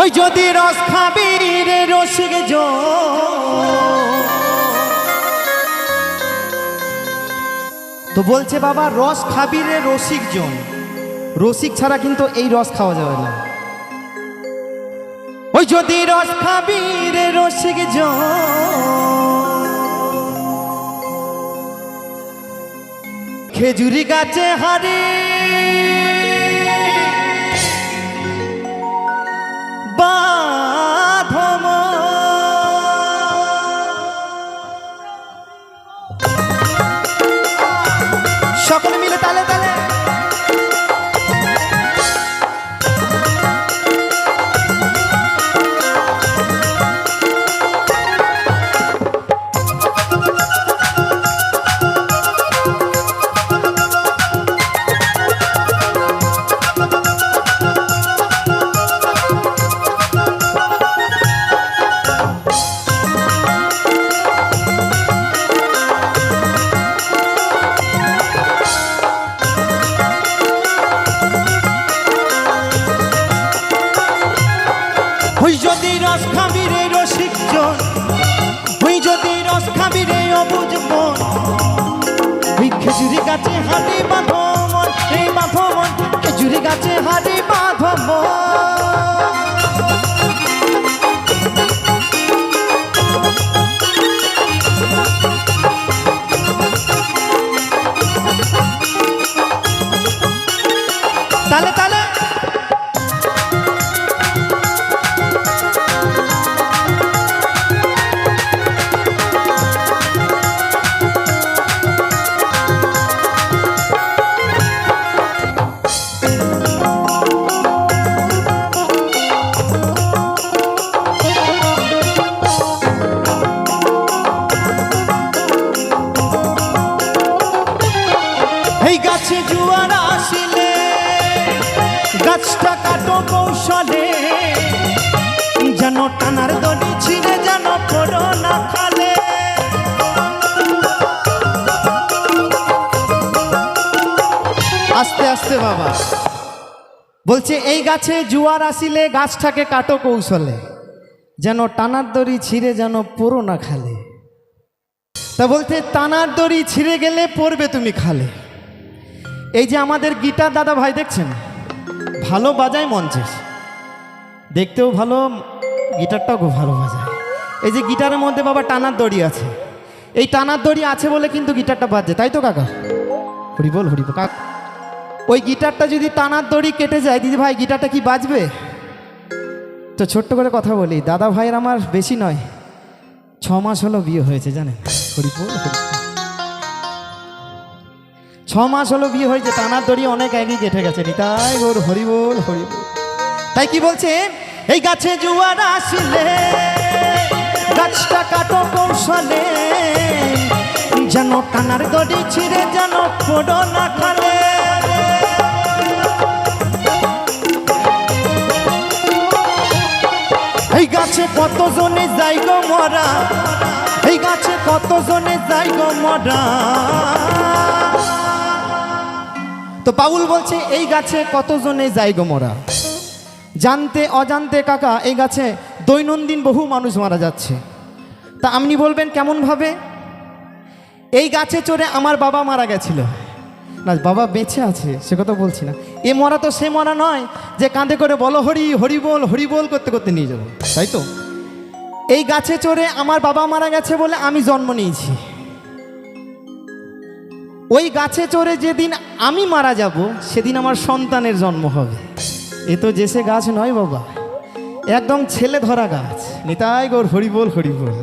ওই যদি রস খাবি রে রসিক তো বলছে, বাবা, রস খাবি রে রসিক জন রসিক ছাড়া কিন্তু এই রস খাওয়া যাবে না। ওই যদি রস খাবি রে রসিক খেজুরি গাছে হারে ওই যদি রস খাবি রে রসিক জন ওই যদি রস খাবি রে অবুজ মন ওই খেজুরি গাছে হাতে বাঁধো গাছটা কাটো কৌশলে। যেন টানার দড়ি ছিঁড়ে যেন পড়ো না খালে। আস্তে আস্তে বাবা। বলছে, এই গাছে জুয়ার আসিলে গাছটাকে কাটো কৌশলে। যেন টানার দড়ি ছিঁড়ে যেন পড়ো না খালে। তা বলতে টানার দড়ি ছিঁড়ে গেলে পড়বে তুমি খালে। এই যে আমাদের গিটার দাদা ভাই দেখছেন? ভালো বাজায় মঞ্চে দেখতেও ভালো, গিটারটাও খুব ভালো বাজায়। এই যে গিটারের মধ্যে বাবা টানার দড়ি আছে। এই টানার দড়ি আছে বলে কিন্তু গিটারটা বাজছে তাই তো কাকা? হরি বল হরি বল। কাকা ওই গিটারটা যদি টানার দড়ি কেটে যায়, দিদি ভাই, গিটারটা কি বাজবে? তো ছোট্ট করে কথা বলি, দাদা ভাইয়ের আমার বেশি নয়, ছ মাস হলো বিয়ে হয়েছে, জানেন? হরি বল হরি বল। ছ মাস হলো বিয়ে হয়েছে টানার দড়ি অনেক আগে কেটে গেছে নিতাই গোর হরিবোল হরিবোল তাই কি বলছে? এই গাছে জুয়ার আসিলে, গাছটা কাটো কৌশলে, যেন টানার দড়ি ছিঁড়ে যেন পড়ো না খালে। এই গাছে কত জনে যাই গো মরা? এই গাছে কত জনে যাই গো মরা? তো পাউল বলছে, এই গাছে কতজনে যাই গো মরা জানতে, অজান্তে, কাকা, এই গাছে দৈনন্দিন বহু মানুষ মারা যাচ্ছে। তা আপনি বলবেন কেমনভাবে? এই গাছে চড়ে আমার বাবা মারা গেছিল। না, বাবা বেঁচে আছে, সে কথা বলছি না। এ মরা তো সে মরা নয় যে কাঁধে করে বলো, হরি হরি বল হরি বল করতে করতে নিয়ে যাব। তাই তো? এই গাছে চড়ে আমার বাবা মারা গেছে বলে আমি জন্ম নিয়েছি। ওই গাছে চড়ে যেদিন আমি মারা যাব সেদিন আমার সন্তানের জন্ম হবে। এ তো যে সে গাছ নয় বাবা একদম ছেলে ধরা গাছ। নিতাই গোর হরি বল হরি বল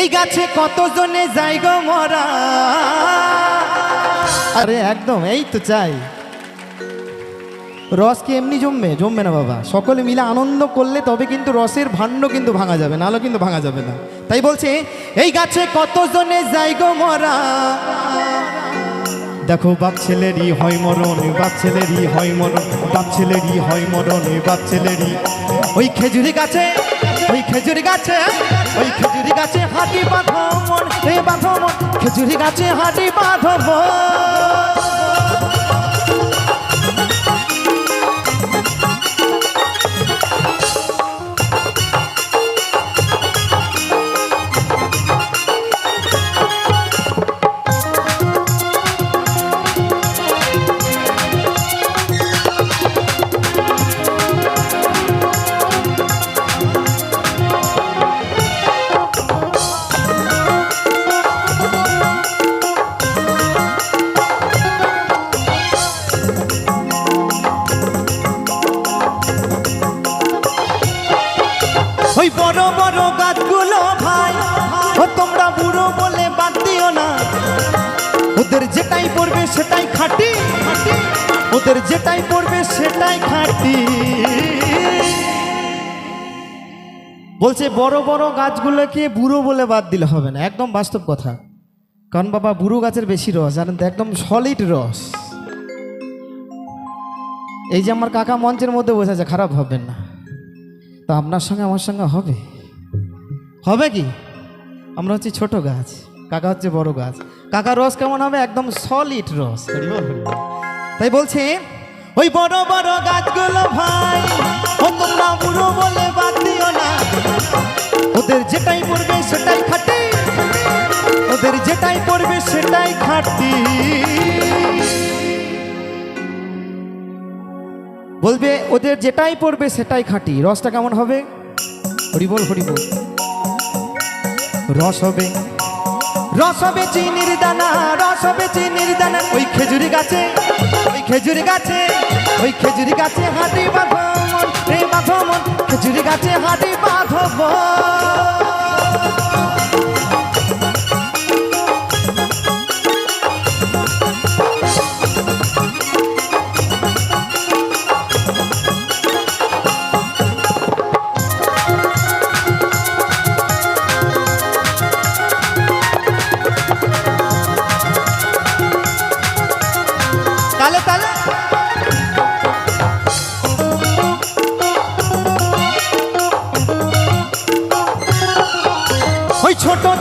এই গাছে কতজনে যাই গো মরা? আরে একদম এই তো চাই। রস কি এমনি জমবে জমবে না বাবা। সকলে মিলে আনন্দ করলে তবে কিন্তু রসের ভাণ্ড কিন্তু ভাঙা যাবে নাহলে কিন্তু ভাঙা যাবে না। তাই বলছে এই গাছে কতজনে যাই গো মরা? দেখো বাপ ছেলেরই হয় মরণ, বাপ ছেলেরই হয় মরণ, বাপ ছেলেরই হয় মরণ, বাপ ছেলেরই। ওই খেজুরি গাছে, ওই খেজুরি গাছে, ওই খেজুরি গাছে হাতি বাঁধো মন, হে বাঁধো মন, খেজুরি গাছে হাতি বাঁধো মন। পড়বে সেটাই খাটি। ওদের যেটাই পড়বে সেটাই খাটি। বলছে, বড় বড় গাছগুলোকে বুড়ো বলে বাদ দিলে হবে না। একদম বাস্তব কথা। কারণ বাবা, বুড়ো গাছের বেশি রস জানেন তো একদম সলিড রস। এই যে আমার কাকা মঞ্চের মধ্যে বসে আছে, খারাপ ভাববেন না। তো আপনার সঙ্গে আমার সঙ্গে হবে? হবে কি? আমরা হচ্ছে ছোট গাছ। কাকা হচ্ছে বড় গাছ। কাকা রস কেমন হবে? একদম সলিড রস। তাই বলছে, ওই বড় বড় গাছগুলো ভাই তোমরা বুড়ো বলে বাদ দিও না। ওদের যেটাই পড়বে সেটাই খাটি। ওদের যেটাই পড়বে সেটাই খাটি। বলবে, ওদের যেটাই পড়বে সেটাই খাঁটি। রসটা কেমন হবে? হরিবল হরিবল। রস হবে। রস হবে চিনির দানা, রসবে চিনির দানা, ওই খেজুরি গাছে, ওই খেজুরি গাছে, ওই খেজুরি গাছে হাঁটি বাঁধমন রে বাঁধমন খেজুরি গাছে হাঁটি তালে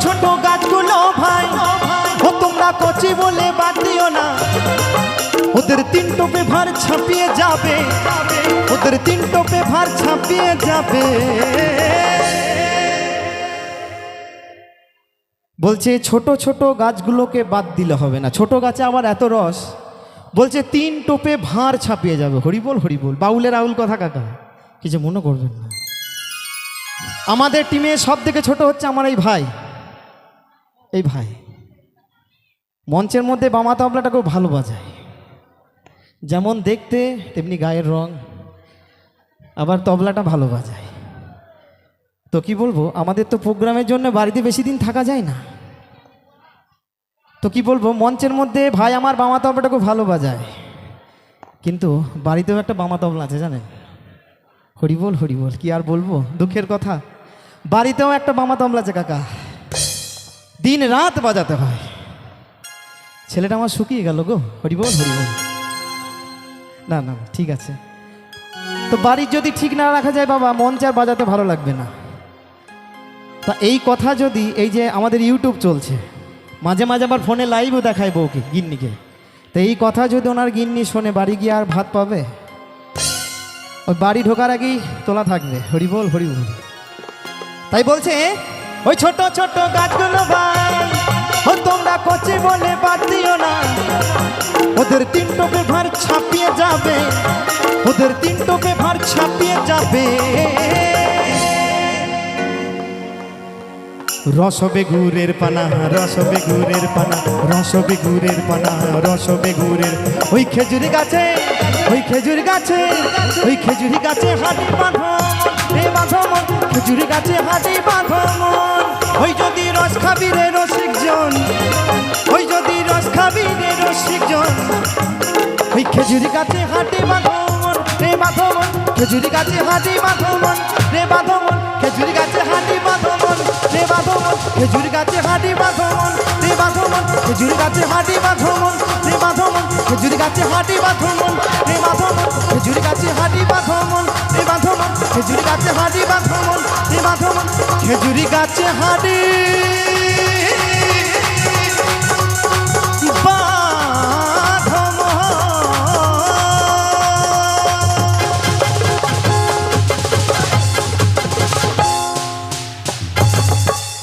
ছোট গাছগুলো ভাই। ও, তোমরা কচি বলে বাদ দিও না। ওদের তিন টোপে ভার ছাপিয়ে যাবে। ওদের তিন টোপে ভার ছাপিয়ে যাবে। বলছে, ছোট ছোট গাছগুলোকে বাদ দিলে হবে না। ছোট গাছে আবার এত রস। বলছে, তিন টোপে ভাঁড় ছাপিয়ে যাবে। হরিবল হরিবল। বাউলের আউল কথা কাকা। কিছু মনে করবেন না। আমাদের টিমে সব থেকে ছোট হচ্ছে আমার এই ভাই। এই ভাই, মঞ্চের মধ্যে বামা তবলাটা খুব ভালো বাজায়। যেমন দেখতে, তেমনি গায়ের রং, আবার তবলাটা ভালো বাজায়। তো কি বলব, আমাদের তো প্রোগ্রামের জন্য বাড়িতে বেশি দিন থাকা যায় না। তো কি বলব, মঞ্চের মধ্যে ভাই আমার বামা তবলাটা খুব ভালো বাজায়। কিন্তু বাড়িতেও একটা বামা তবলা আছে, জানেন? হরিবল হরিবল, কি আর বলব, দুঃখের কথা। বাড়িতেও একটা বামা তবলা আছে, কাকা। দিন রাত বাজাতে হয়। ছেলেটা আমার শুকিয়ে গেল গো। হরিবল হরিবল। না না ঠিক আছে। তো বাড়ির যদি ঠিক না রাখা যায় বাবা মঞ্চে আর বাজাতে ভালো লাগবে না। তা এই কথা যদি, এই যে আমাদের ইউটিউব চলছে, মাঝে মাঝে আবার ফোনে লাইভও দেখায় বউকে, গিন্নিকে। তো এই কথা যদি ওনার গিন্নি শোনে, বাড়ি গিয়ে আর ভাত পাবে? ওই বাড়ি ঢোকার আগেই তোলা থাকবে। হরিবল হরিবল। তাই বলছে ওই ছোট ছোট গাছগুলো ভাই, ও তোমরা কচি বলে বাদ দিও না। ওদের তিন টোপে ভার ছাপিয়ে যাবে, ওদের তিন টোপে ভার ছাপিয়ে যাবে। রস বেগুরের পানা, রস বেগুরের পানা, রস বেগুরের পানা, রস বেগুরের ওই খেজুরি গাছে, ওই খেজুরি গাছে, ওই খেজুরি গাছে হাতি বাঁধো রে বাঁধো খেজুরি গাছে হাতি বাঁধো ওই যদি রস খাবি রে রসিকজন ওই যদি রস খাবি রে রসিকজন ওই খেজুরি গাছে হাতি বাঁধো রে বাঁধো খেজুরি গাছে হাতি বাঁধো রে বাঁধো খেজুরি গাছে হাঁটি বাঁধমন রে বাঁধমন খেজুর গাছে হাঁটি বাঁধমন রে বাঁধমন খেজুর গাছে হাঁটি বাঁধমন রে বাঁধমন খেজুর গাছে হাঁটি বাঁধমন রে বাঁধমন খেজুর গাছে হাঁটি বাঁধমন রে বাঁধমন খেজুরি গাছে হাঁটি।